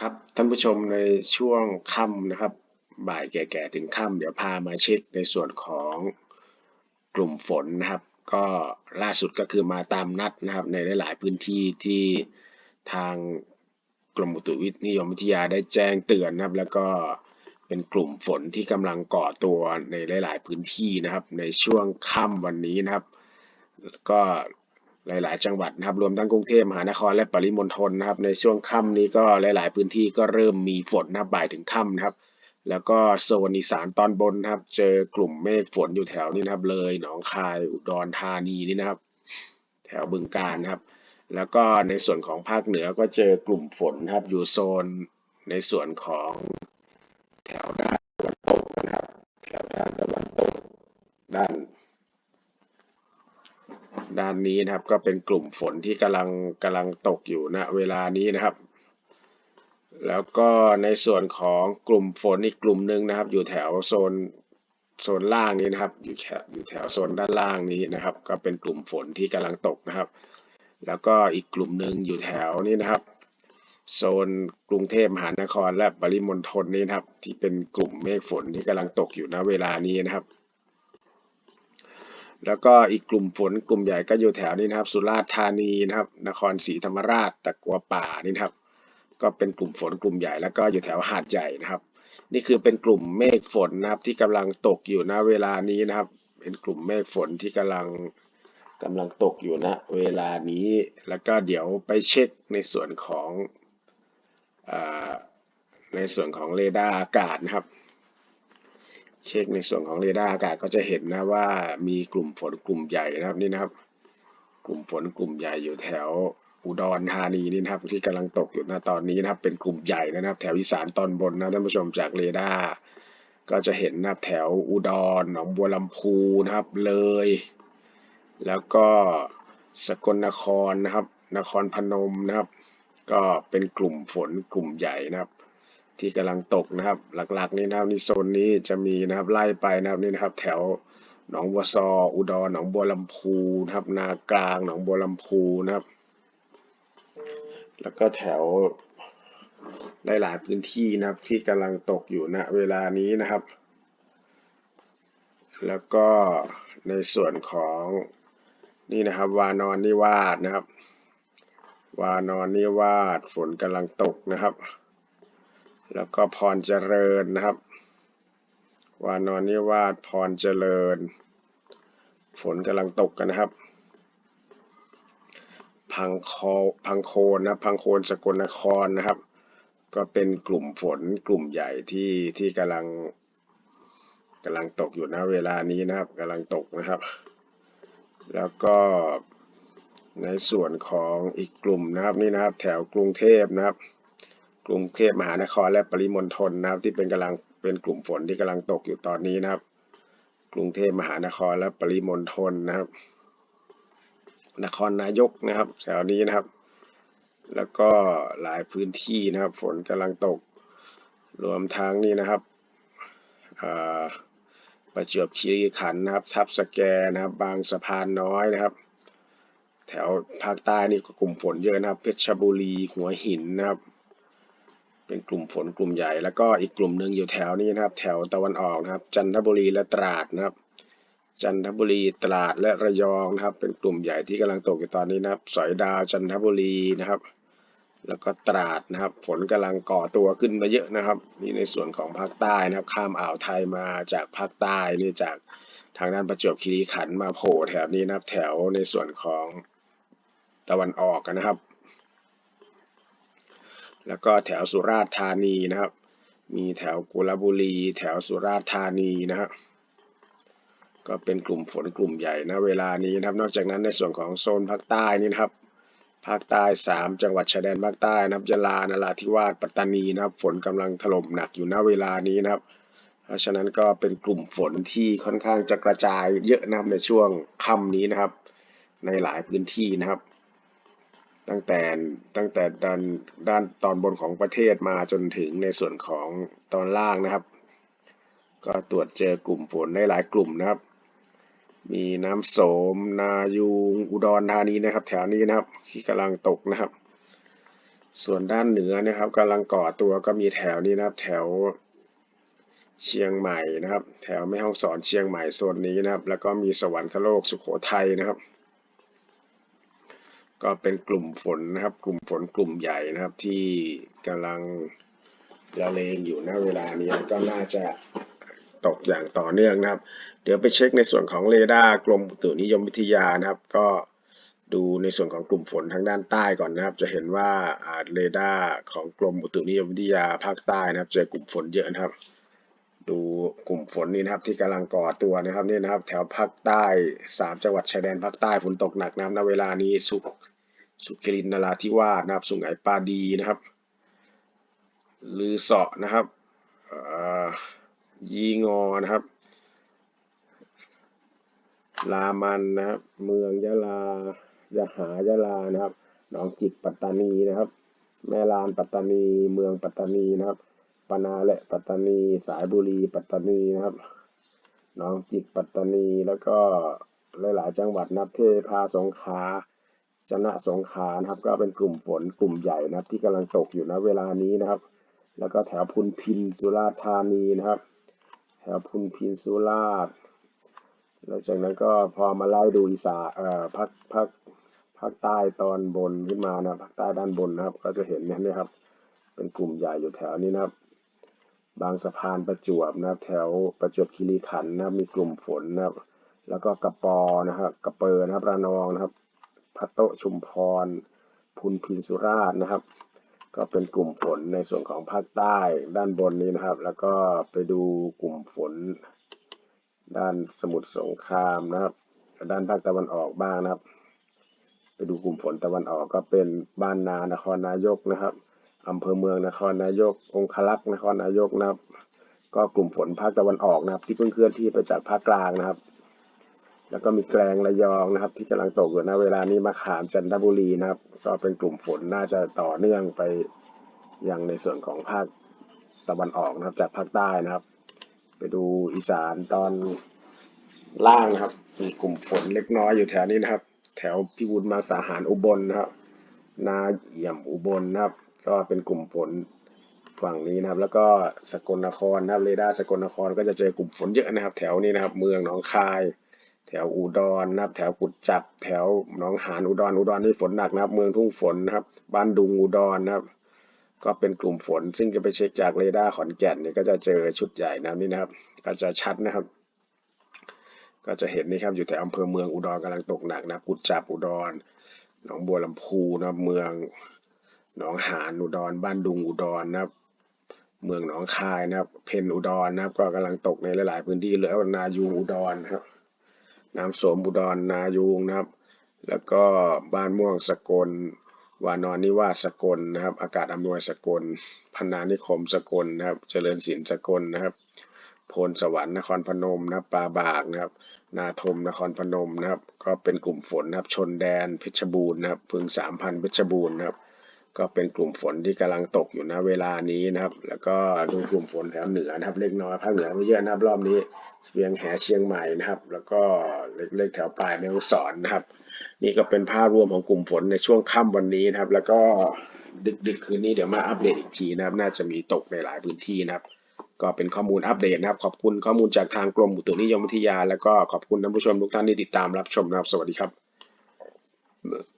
ครับท่านผู้ชมในช่วงค่ำนะครับ บ่ายแก่ๆถึงค่ำเดี๋ยวพามาเช็คในส่วนของกลุ่มฝนนะครับ ก็ล่าสุดก็คือมาตามนัดนะครับ ในหลายๆพื้นที่ที่ทางกรมอุตุนิยมวิทยาได้แจ้งเตือนนะครับ แล้วก็เป็นกลุ่มฝนที่กำลังก่อตัวในหลาย ๆ พื้นที่นะครับ ในช่วงค่ำวันนี้นะครับ ก็ หลาย ๆ จังหวัดนะครับ รวมทั้งกรุงเทพมหานครและปริมณฑลนะครับ ในช่วงค่ำนี้ก็หลาย ๆ พื้นที่ก็เริ่มมีฝนนะบ่ายถึงค่ำนะครับ แล้วก็โซนอีสานตอนบนนะครับ เจอกลุ่มเมฆฝนอยู่แถวนี้นะครับ เลยหนองคายอุดรธานีนี่นะครับ แถวบึงกาฬนะครับ แล้วก็ในส่วนของภาคเหนือก็เจอกลุ่มฝนนะครับ อยู่โซนในส่วนของแถวด้านตะวันตกนะครับ แถวด้านตะวันตกด้าน ด้านนี้นะครับ ก็เป็นกลุ่มฝนที่กำลังกำลังตกอยู่ณเวลานี้นะครับ แล้วก็ในส่วนของกลุ่มฝนอีกกลุ่มหนึ่งนะครับ อยู่แถวโซนโซนล่างนี้นะครับ อยู่แถวอยู่แถวโซนด้านล่างนี้นะครับ ก็เป็นกลุ่มฝนที่กำลังตกนะครับ แล้วก็อีกกลุ่มหนึ่งอยู่แถวนี้นะครับโซนกรุงเทพมหานครและปริมณฑลนี้นะครับ ที่เป็นกลุ่มเมฆฝนที่กำลังตกอยู่ณเวลานี้นะครับ แล้วก็อีกกลุ่มฝนกลุ่มใหญ่ก็อยู่แถวนี้นะครับ สุราษฎร์ธานีนะครับ นครศรีธรรมราชตะกัวป่านี่นครับ ก็เป็นกลุ่มฝนกลุ่มใหญ่แล้วก็อยู่แถวหาดใหญ่นะครับ นี่คือเป็นกลุ่มเมฆฝนนะครับ ที่กำลังตกอยู่ณเวลานี้นะครับ เป็นกลุ่มเมฆฝนที่กำลังกำลังตกอยู่ณเวลานี้ แล้วก็เดี๋ยวไปเช็คในส่วนของอในส่วนของเรดาร์อากาศนะครับ เช็คในส่วนของเรดาร์อากาศก็จะเห็นนะว่ามีกลุ่มฝนกลุ่มใหญ่นะครับนี่นะครับ กลุ่มฝนกลุ่มใหญ่อยู่แถวอุดรธานีนี่นะครับที่กำลังตกอยู่ณตอนนี้นะครับเป็นกลุ่มใหญ่นะครับ แถวอีสานตอนบนนะท่านผู้ชมจากเรดาร์ก็จะเห็นนะครับแถวอุดรหนองบัวลำพูนะครับเลย แล้วก็สกลนครนะครับ นครพนมนะครับ ก็เป็นกลุ่มฝนกลุ่มใหญ่นะครับ ที่กำลังตกนะครับ หลักๆนี่นะครับนี่โซนนี้จะมีนะครับไล่ไปนะครับนี่นะครับ แถวหนองบัวซอ อุดรหนองบัวลำพูนะครับ นากลางหนองบัวลำพูนะครับ แล้วก็แถวหลายๆพื้นที่นะครับ ที่กำลังตกอยู่ณเวลานี้นะครับ แล้วก็ในส่วนของนี่นะครับ วานอนนิวาสนะครับ วานอนนิวาสฝนกำลังตกนะครับ แล้วก็พรเจริญนะครับ วานอนนิวาสพรเจริญ ฝนกำลังตกกันนะครับ พังโคพังโคนนะพังโคนสกลนครนะครับ ก็เป็นกลุ่มฝนกลุ่มใหญ่ที่ที่กำลังกำลังตกอยู่นะเวลานี้นะครับกำลังตกนะครับ แล้วก็ในส่วนของอีกกลุ่มนะครับนี่นะครับ แถวกรุงเทพนะครับ กรุงเทพมหานครและปริมณฑลนะครับ ที่เป็นกำลังเป็นกลุ่มฝนที่กำลังตกอยู่ตอนนี้นะครับ กรุงเทพมหานครและปริมณฑลนะครับ นครนายกนะครับแถวนี้นะครับ แล้วก็หลายพื้นที่นะครับ ฝนกำลังตกรวมทั้งนี่นะครับประจวบคีรีขันธ์นะครับ ทับสแกนะครับ บางสะพานน้อยนะครับ แถวภาคใต้นี่ก็กลุ่มฝนเยอะนะครับ เพชรบุรีหัวหินนะครับ เป็นกลุ่มฝนกลุ่มใหญ่ แล้วก็อีกกลุ่มหนึ่งอยู่แถวนี้นะครับ แถวตะวันออกนะครับ จันทบุรีและตราดนะครับ จันทบุรีตราดและระยองนะครับ เป็นกลุ่มใหญ่ที่กำลังตกอยู่ตอนนี้นะครับ สอยดาวจันทบุรีนะครับ แล้วก็ตราดนะครับ ฝนกำลังก่อตัวขึ้นมาเยอะนะครับ นี่ในส่วนของภาคใต้นะครับ ข้ามอ่าวไทยมาจากภาคใต้นี่จากทางด้านประจวบคีรีขันธ์มาโผล่แถวนี้นะครับ แถวในส่วนของตะวันออกนะครับ แล้วก็แถวสุราษฎร์ธานีนะครับ มีแถวกุลบุรี แถวสุราษฎร์ธานีนะครับก็เป็นกลุ่มฝนกลุ่มใหญ่นะเวลานี้นะครับ นอกจากนั้นในส่วนของโซนภาคใต้นี่นะครับ ภาคใต้ 3 จังหวัดชายแดนภาคใต้นะครับยะลานราธิวาสปัตตานีนะครับ ฝนกำลังถล่มหนักอยู่ณเวลานี้นะครับ เพราะฉะนั้นก็เป็นกลุ่มฝนที่ค่อนข้างจะกระจายเยอะนะครับในช่วงค่ำนี้นะครับ ในหลายพื้นที่นะครับ ตั้งแต่ตั้งแต่ด้านด้านตอนบนของประเทศมาจนถึงในส่วนของตอนล่างนะครับ ก็ตรวจเจอกลุ่มฝนได้หลายกลุ่มนะครับ มีน้ำโสม นายูงอุดรธานีนะครับ แถวนี้นะครับที่กำลังตกนะครับ ส่วนด้านเหนือนะครับกำลังก่อตัวก็มีแถวนี้นะครับ แถวเชียงใหม่นะครับ แถวแม่ฮ่องสอนเชียงใหม่โซนนี้นะครับ แล้วก็มีสวรรคโลกสุโขทัยนะครับ ก็เป็นกลุ่มฝนนะครับ กลุ่มฝนกลุ่มใหญ่นะครับ ที่กำลังละเลงอยู่ณเวลานี้ก็น่าจะตกอย่างต่อเนื่องนะครับ เดี๋ยวไปเช็คในส่วนของเรดาร์กรมอุตุนิยมวิทยานะครับ ก็ดูในส่วนของกลุ่มฝนทางด้านใต้ก่อนนะครับ จะเห็นว่าอ่าเรดาร์ของกรมอุตุนิยมวิทยาภาคใต้นะครับ เจอกลุ่มฝนเยอะนะครับ ดูกลุ่มฝนนี้นะครับที่กำลังก่อตัวนะครับนี่นะครับ แถวภาคใต้สามจังหวัดชายแดนภาคใต้ฝนตกหนักนะครับณเวลานี้สุข สุขรินทร์นราธิวาสนะครับ สุไหงปาดีนะครับลือเสาะนะครับยีงอนะครับ ลามันนะครับ เมืองยะลายะหายะลานะครับ หนองจิกปัตตานีนะครับ แม่ลานปัตตานี เมืองปัตตานีนะครับปนาและปัตตานี สายบุรีปัตตานีนะครับ หนองจิกปัตตานี แล้วก็หลายๆจังหวัดนับเทพาสงขลา ชนะสงขลานะครับก็เป็นกลุ่มฝนกลุ่มใหญ่นะครับ ที่กำลังตกอยู่ณเวลานี้นะครับ แล้วก็แถวพุนพินสุราษฎร์ธานีนะครับ แถวพุนพินสุราษฎร์หลังจากนั้นก็พอมาไล่ดูอีสานเอ่อภาคภาคภาคใต้ตอนบนขึ้นมานะภาคใต้ด้านบนนะครับ ก็จะเห็นเนี่ยนะครับ เป็นกลุ่มใหญ่อยู่แถวนี้นะครับ บางสะพานประจวบนะครับ แถวประจวบคีรีขันธ์นะครับมีกลุ่มฝนนะครับ แล้วก็กระปอนะครับกระเปอนะครับระนองนะครับ พัตโตชุมพร พุนพินสุราษนะครับ ก็เป็นกลุ่มฝนในส่วนของภาคใต้ด้านบนนี้นะครับ แล้วก็ไปดูกลุ่มฝน ด้านสมุทรสงครามนะครับ ด้านภาคตะวันออกบ้างนะครับ ไปดูกลุ่มฝนตะวันออกก็เป็นบ้านนานครนายกนะครับอำเภอเมืองนครนายก องคลักษ์นครนายกนะครับ ก็กลุ่มฝนภาคตะวันออกนะครับ ที่เพิ่งเคลื่อนที่ไปจากภาคกลางนะครับ แล้วก็มีแกลงระยองนะครับ ที่กำลังตกอยู่ณเวลานี้มาขามจันทบุรีนะครับ ก็เป็นกลุ่มฝนน่าจะต่อเนื่องไปยังในส่วนของภาคตะวันออกนะครับ จากภาคใต้นะครับ ไปดูอีสานตอนล่างนะครับ มีกลุ่มฝนเล็กน้อยอยู่แถวนี้นะครับ แถวพิบูลมาสาหารอุบลนะครับนาเอี่ยมอุบลนะครับ ก็เป็นกลุ่มฝนฝั่งนี้นะครับ แล้วก็สกลนครนะครับเรดาร์สกลนครก็จะเจอกลุ่มฝนเยอะนะครับ แถวนี้นะครับ เมืองหนองคาย แถวอุดรนะครับ แถวกุดจับ แถวหนองหานอุดรอุดรนี่ฝนหนักนะครับ เมืองทุ่งฝนนะครับ บ้านดุงอุดรนะครับ ก็เป็นกลุ่มฝน ซึ่งจะไปเช็คจากเรดาร์ขอนแก่นเนี่ยก็จะเจอชุดใหญ่นะนี่นะครับ ก็จะชัดนะครับ ก็จะเห็นนี่ครับอยู่แต่อำเภอเมืองอุดรกำลังตกหนักนะครับกุดจับอุดร หนองบัวลำพูนะครับเมืองหนองหานอุดร บ้านดุงอุดรนะครับเมืองหนองคายนะครับ เพนอุดรนะครับ ก็กำลังตกในหลาย ๆ พื้นที่เลยแล้วนายูงอุดรครับ น้ำโสมอุดรนายูงนะครับ แล้วก็บ้านม่วงสกล วานอนนิวาสสกลนะครับ อากาศอำนวยสกลพนานิคมสกลนะครับ เจริญศิลป์สกลนะครับ โพนสวรรค์นครพนมนะปลาบากนะครับ นาทมนครพนมนะครับ ก็เป็นกลุ่มฝนนะครับ ชนแดนเพชรบูรณ์นะครับ พึงสามพันเพชรบูรณ์นะครับ ก็เป็นกลุ่มฝนที่กำลังตกอยู่ณเวลานี้นะครับ แล้วก็ดูกลุ่มฝนแถวเหนือนะครับ เล็กน้อยภาคเหนือไม่เยอะนะครับรอบนี้เชียงแหเชียงใหม่นะครับ แล้วก็เล็กๆแถวปลายแม่ฮ่องสอนนะครับ นี่ก็เป็นภาพรวมของกลุ่มฝนในช่วงค่ำวันนี้นะครับ แล้วก็ดึกๆคืนนี้เดี๋ยวมาอัปเดตอีกทีนะครับ น่าจะมีตกในหลายพื้นที่นะครับ ก็เป็นข้อมูลอัปเดตนะครับ ขอบคุณข้อมูลจากทางกรมอุตุนิยมวิทยา แล้วก็ขอบคุณท่านผู้ชมทุกท่านที่ติดตามรับชมนะครับ สวัสดีครับ